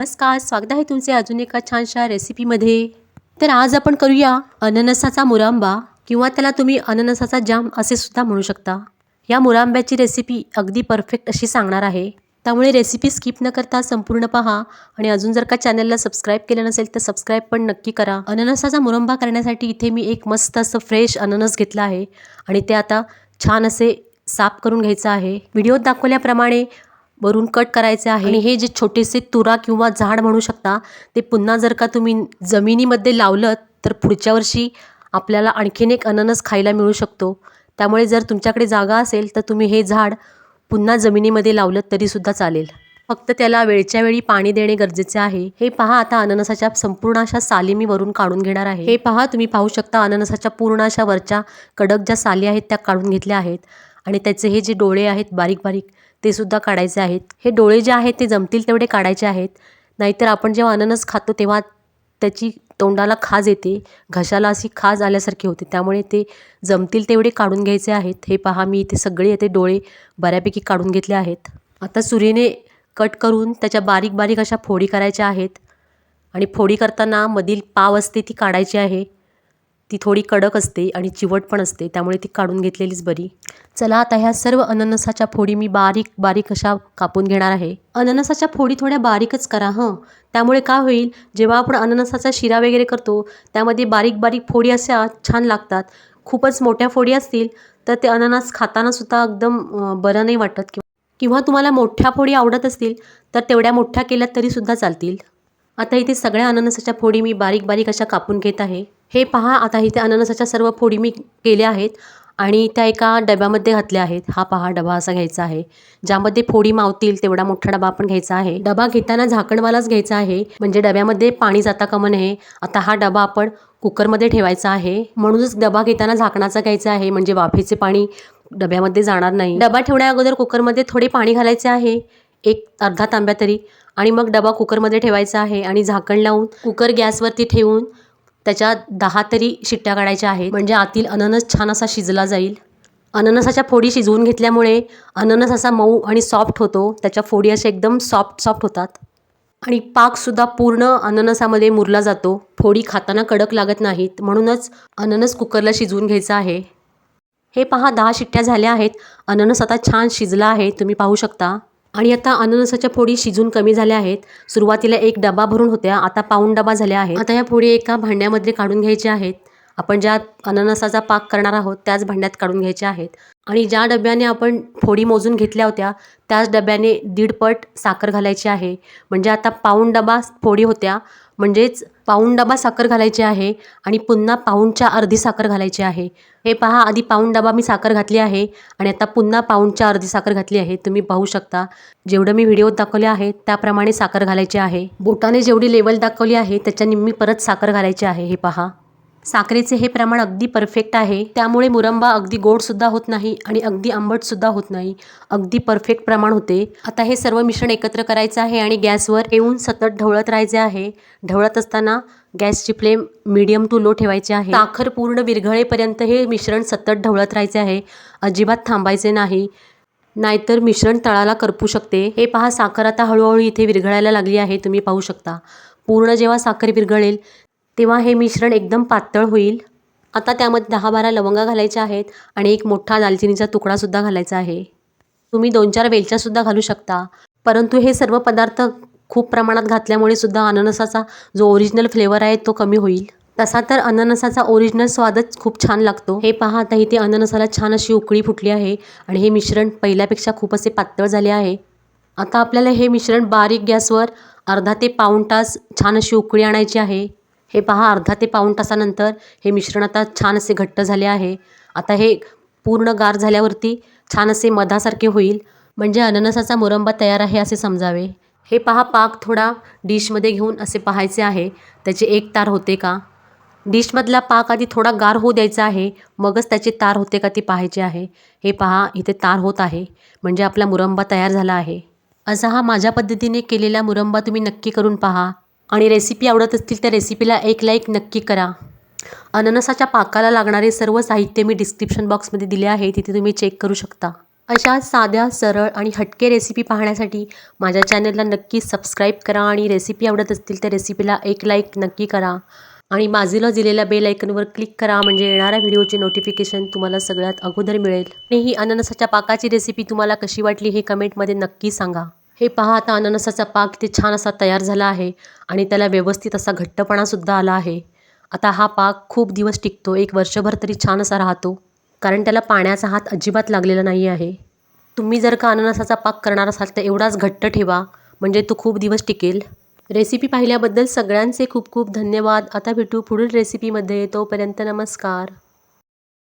नमस्कार स्वागत आहे तुमचे अजून एका छानशा रेसिपीमध्ये. तर आज आपण करूया अननसाचा मुरांबा किंवा त्याला तुम्ही अननसाचा जाम असे सुद्धा म्हणू शकता. या मुरांब्याची रेसिपी अगदी परफेक्ट अशी सांगणार आहे. त्यामुळे रेसिपी स्किप न करता संपूर्ण पहा आणि अजून जर का चॅनलला सबस्क्राईब केलं नसेल तर सबस्क्राईब पण नक्की करा. अननसाचा मुरंबा करण्यासाठी इथे मी एक मस्त असं फ्रेश अननस घेतला आहे आणि ते आता छान असे साफ करून घ्यायचं आहे. व्हिडिओत दाखवल्याप्रमाणे वरून कट करायचे आहे. आणि हे जे छोटेसे तुरा किंवा झाड म्हणू शकता ते पुन्हा जर का तुम्ही जमिनीमध्ये लावलं तर पुढच्या वर्षी आपल्याला आणखीन एक अननस खायला मिळू शकतो. त्यामुळे जर तुमच्याकडे जागा असेल तर तुम्ही हे झाड पुन्हा जमिनीमध्ये लावलं तरीसुद्धा चालेल. फक्त त्याला वेळच्या वेळी पाणी देणे गरजेचे आहे. हे पहा आता अननसाच्या संपूर्ण अशा साली मी वरून काढून घेणार आहे. हे पहा तुम्ही पाहू शकता अननसाच्या पूर्ण अशा वरच्या कडक ज्या साली आहेत त्या काढून घेतल्या आहेत. आणि त्याचे हे जे डोळे आहेत बारीक बारीक ते सुद्धा काढायचे आहेत. हे डोळे जे आहेत ते जमतील तेवढे काढायचे आहेत. नाहीतर आपण जेव्हा अननस खातो तेव्हा त्याची तोंडाला खाज येते घशाला अशी खाज आल्यासारखी होते. त्यामुळे ते जमतील तेवढे काढून घ्यायचे आहेत. हे पहा मी इथे सगळे येते डोळे बऱ्यापैकी काढून घेतले आहेत. आता सूर्यने कट करून त्याच्या बारीक बारीक अशा फोडी करायच्या आहेत. आणि फोडी करताना मधील पाव असते ती काढायची आहे. ती थोडी कडक असते आणि चिवट पण असते त्यामुळे ती काढून घेतलेलीच बरी. चला आता ह्या सर्व अननसाच्या फोडी मी बारीक बारीक अशा कापून घेणार आहे. अननसाच्या फोडी थोड्या बारीकच करा हं. त्यामुळे काय होईल जेव्हा आपण अननसाचा शिरा वगैरे करतो त्यामध्ये बारीक बारीक फोडी अशा छान लागतात. खूपच मोठ्या फोडी असतील तर ते अननस खातानासुद्धा एकदम बरं नाही वाटत किंवा किंवा तुम्हाला मोठ्या फोडी आवडत असतील तर तेवढ्या मोठ्या केल्यात तरीसुद्धा चालतील. आता इथे सगळ्या अननसाच्या फोडी मी बारीक बारीक अशा कापून घेत आहे. हे पहा आता इथे अननसाच्या सर्व फोडी मी केल्या आहेत आणि त्या एका डब्यामध्ये घातल्या आहेत. हा पहा डबा असा घ्यायचा आहे. ज्यामध्ये फोडी मावतील तेवढा मोठा डबा आपण घ्यायचा आहे. डबा घेताना झाकणवालाच घ्यायचा आहे म्हणजे डब्यामध्ये पाणी जाता कामा नये. आता हा डबा आपण कुकरमध्ये ठेवायचा आहे. म्हणूनच डबा घेताना झाकणाचा घ्यायचा आहे म्हणजे वाफेचे पाणी डब्यामध्ये जाणार नाही. डबा ठेवण्या अगोदर कुकरमध्ये थोडे पाणी घालायचे आहे. एक अर्धा तांब्या तरी. आणि मग डबा कुकरमध्ये ठेवायचा आहे आणि झाकण लावून कुकर गॅसवरती ठेवून त्याच्या दहा तरी शिट्ट्या काढायच्या आहेत. म्हणजे आतील अननस छान असा शिजला जाईल. अननसाच्या फोडी शिजवून घेतल्यामुळे अननस असा मऊ आणि सॉफ्ट होतो. त्याच्या फोडी अशा एकदम सॉफ्ट सॉफ्ट होतात. आणि पाकसुद्धा पूर्ण अननसामध्ये मुरला जातो. फोडी खाताना कडक लागत नाहीत. म्हणूनच अननस कुकरला शिजवून घ्यायचं आहे. हे पहा दहा शिट्ट्या झाल्या आहेत. अननस आता छान शिजला आहे. तुम्ही पाहू शकता. आणि आता अननसाच्या फोडी शिजून कमी झाल्या आहेत. सुरुवातीला एक डबा भरून होत्या. आता पाऊण डबा झाल्या आहेत. आता या फोडी एका भांड्यामध्ये काढून घ्यायच्या आहेत. आपण ज्या अननसाचा पाक करणार आहोत त्याच भांड्यात काढून घ्यायच्या आहेत. आणि ज्या डब्याने आपण फोडी मोजून घेतल्या होत्या त्याच डब्याने दीडपट साखर घालायची आहे. म्हणजे आता पाऊण डबा फोडी होत्या म्हणजेच पाऊण डबा साखर घालायची आहे आणि पुन्हा पाऊणच्या अर्धी साखर घालायची आहे. हे पहा आधी पाऊण डबा मी साखर घातली आहे आणि आता पुन्हा पाऊणच्या अर्धी साखर घातली आहे. तुम्ही पाहू शकता जेवढं मी व्हिडिओत दाखवले आहे त्याप्रमाणे साखर घालायची आहे. बोटाने जेवढी लेवल दाखवली आहे त्याच्या निम्मी परत साखर घालायची आहे. हे पहा. साखरेचे हे प्रमाण अगदी परफेक्ट आहे. त्यामुळे मुरंबा अगदी गोडसुद्धा होत नाही आणि अगदी आंबटसुद्धा होत नाही. अगदी परफेक्ट प्रमाण होते. आता हे सर्व मिश्रण एकत्र करायचं आहे आणि गॅसवर येऊन सतत ढवळत राहायचे आहे. ढवळत असताना गॅसची फ्लेम मीडियम टू लो ठेवायची आहे. साखर पूर्ण विरघळेपर्यंत हे मिश्रण सतत ढवळत राहायचे आहे. अजिबात थांबायचे नाही. नाहीतर मिश्रण तळाला करपू शकते. हे पहा साखर आता हळूहळू इथे विरघळायला लागली आहे. तुम्ही पाहू शकता. पूर्ण जेव्हा साखर विरघळेल तेव्हा हे मिश्रण एकदम पातळ होईल. आता त्यामध्ये दहा बारा लवंगा घालायच्या आहेत आणि एक मोठा दालचिनीचा तुकडासुद्धा घालायचा आहे. तुम्ही दोन चार वेलच्यासुद्धा घालू शकता. परंतु हे सर्व पदार्थ खूप प्रमाणात घातल्यामुळे सुद्धा अननसाचा जो ओरिजिनल फ्लेवर आहे तो कमी होईल. तसा तर अननसाचा ओरिजिनल स्वादच खूप छान लागतो. हे पहा आता इथे अननसाला छान अशी उकळी फुटली आहे आणि हे मिश्रण पहिल्यापेक्षा खूप असे पातळ झाले आहे. आता आपल्याला हे मिश्रण बारीक गॅसवर अर्धा ते पाऊण तास छान अशी उकळी आणायची आहे. हे पहा अर्धा ते पाऊण तासानंतर हे मिश्रण आता छान असे घट्ट झाले आहे. आता हे पूर्ण गार झाल्यावरती छान असे मधासारखे होईल. म्हणजे अननसाचा मुरंबा तयार आहे असे समजावे. हे पहा पाक थोडा डिशमध्ये घेऊन असे पाहायचे आहे. त्याचे एक तार होते का? डिशमधला पाक आधी थोडा गार होऊ द्यायचा आहे. मगच त्याचे तार होते का ते पाहायचे आहे. हे पहा इथे तार होत आहे. म्हणजे आपला मुरंबा तयार झाला आहे. असा हा माझ्या पद्धतीने केलेला मुरंबा तुम्ही नक्की करून पहा. आणि रेसिपी आवडत असतील तर रेसिपीला एक लाईक नक्की करा. अननसाच्या पाकाला लागणारे सर्व साहित्य मी डिस्क्रिप्शन बॉक्समध्ये दिले आहे तिथे तुम्ही चेक करू शकता. अशा साध्या सरळ आणि हटके रेसिपी पाहण्यासाठी माझ्या चॅनलला नक्की सबस्क्राईब करा आणि रेसिपी आवडत असतील तर रेसिपीला एक लाईक नक्की करा. आणि बाजूला दिलेल्या बेल आयकनवर क्लिक करा म्हणजे येणाऱ्या व्हिडिओचे नोटिफिकेशन तुम्हाला सगळ्यात अगोदर मिळेल. आणि ही अननसाच्या पाकाची रेसिपी तुम्हाला कशी वाटली हे कमेंटमध्ये नक्की सांगा. हे पहा आता अननसाचा पाक इथे छान असा तयार झाला आहे आणि त्याला व्यवस्थित असा घट्टपणासुद्धा आला आहे. आता हा पाक खूप दिवस टिकतो एक वर्षभर तरी छान असा राहतो कारण त्याला पाण्याचा हात अजिबात लागलेला नाही आहे. तुम्ही जर का अननसाचा पाक करणार असाल तर एवढाच घट्ट ठेवा म्हणजे तो खूप दिवस टिकेल. रेसिपी पाहिल्याबद्दल सगळ्यांचे खूप खूप धन्यवाद. आता भेटू पुढील रेसिपीमध्ये. तोपर्यंत नमस्कार.